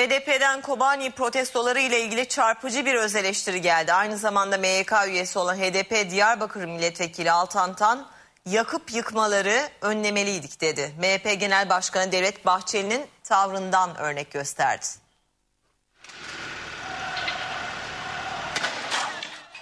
HDP'den Kobani protestoları ile ilgili çarpıcı bir öz eleştiri geldi. Aynı zamanda MYK üyesi olan HDP Diyarbakır Milletvekili Altan Tan yakıp yıkmaları önlemeliydik dedi. MHP Genel Başkanı Devlet Bahçeli'nin tavrından örnek gösterdi.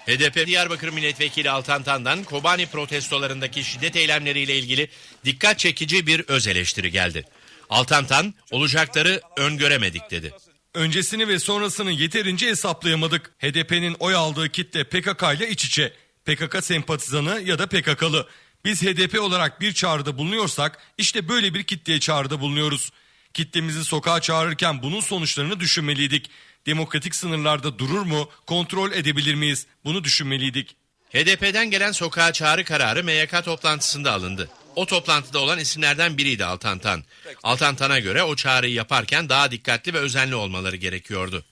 HDP Diyarbakır Milletvekili Altan Tan'dan Kobani protestolarındaki şiddet eylemleriyle ilgili dikkat çekici bir öz eleştiri geldi. Altan Tan, olacakları öngöremedik dedi. Öncesini ve sonrasını yeterince hesaplayamadık. HDP'nin oy aldığı kitle PKK ile iç içe. PKK sempatizanı ya da PKK'lı. Biz HDP olarak bir çağrıda bulunuyorsak işte böyle bir kitleye çağrıda bulunuyoruz. Kitlemizi sokağa çağırırken bunun sonuçlarını düşünmeliydik. Demokratik sınırlarda durur mu, kontrol edebilir miyiz? Bunu düşünmeliydik. HDP'den gelen sokağa çağrı kararı MYK toplantısında alındı. O toplantıda olan isimlerden biriydi Altan Tan. Altan Tan'a göre o çağrıyı yaparken daha dikkatli ve özenli olmaları gerekiyordu.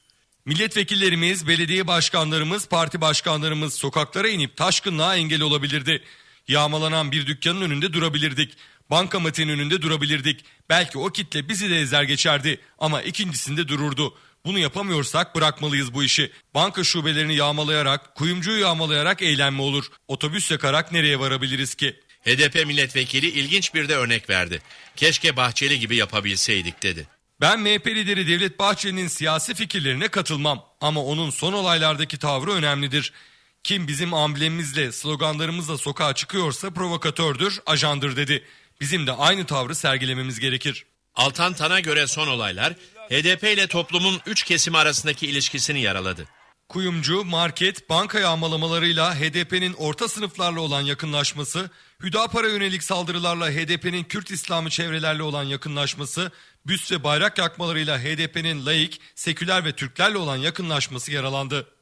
Milletvekillerimiz, belediye başkanlarımız, parti başkanlarımız sokaklara inip taşkınlığa engel olabilirdi. Yağmalanan bir dükkanın önünde durabilirdik. Bankamatiğin önünde durabilirdik. Belki o kitle bizi de ezer geçerdi ama ikincisinde dururdu. Bunu yapamıyorsak bırakmalıyız bu işi. Banka şubelerini yağmalayarak, kuyumcuyu yağmalayarak eğlenme olur. Otobüs yakarak nereye varabiliriz ki? HDP milletvekili ilginç bir de örnek verdi. Keşke Bahçeli gibi yapabilseydik dedi. Ben MHP lideri Devlet Bahçeli'nin siyasi fikirlerine katılmam ama onun son olaylardaki tavrı önemlidir. Kim bizim amblemimizle, sloganlarımızla sokağa çıkıyorsa provokatördür, ajandır dedi. Bizim de aynı tavrı sergilememiz gerekir. Altan Tan'a göre son olaylar HDP ile toplumun üç kesimi arasındaki ilişkisini yaraladı. Kuyumcu, market, banka yağmalamalarıyla HDP'nin orta sınıflarla olan yakınlaşması, Hüdapar'a yönelik saldırılarla HDP'nin Kürt İslamı çevrelerle olan yakınlaşması, büst ve bayrak yakmalarıyla HDP'nin laik, seküler ve Türklerle olan yakınlaşması yaralandı.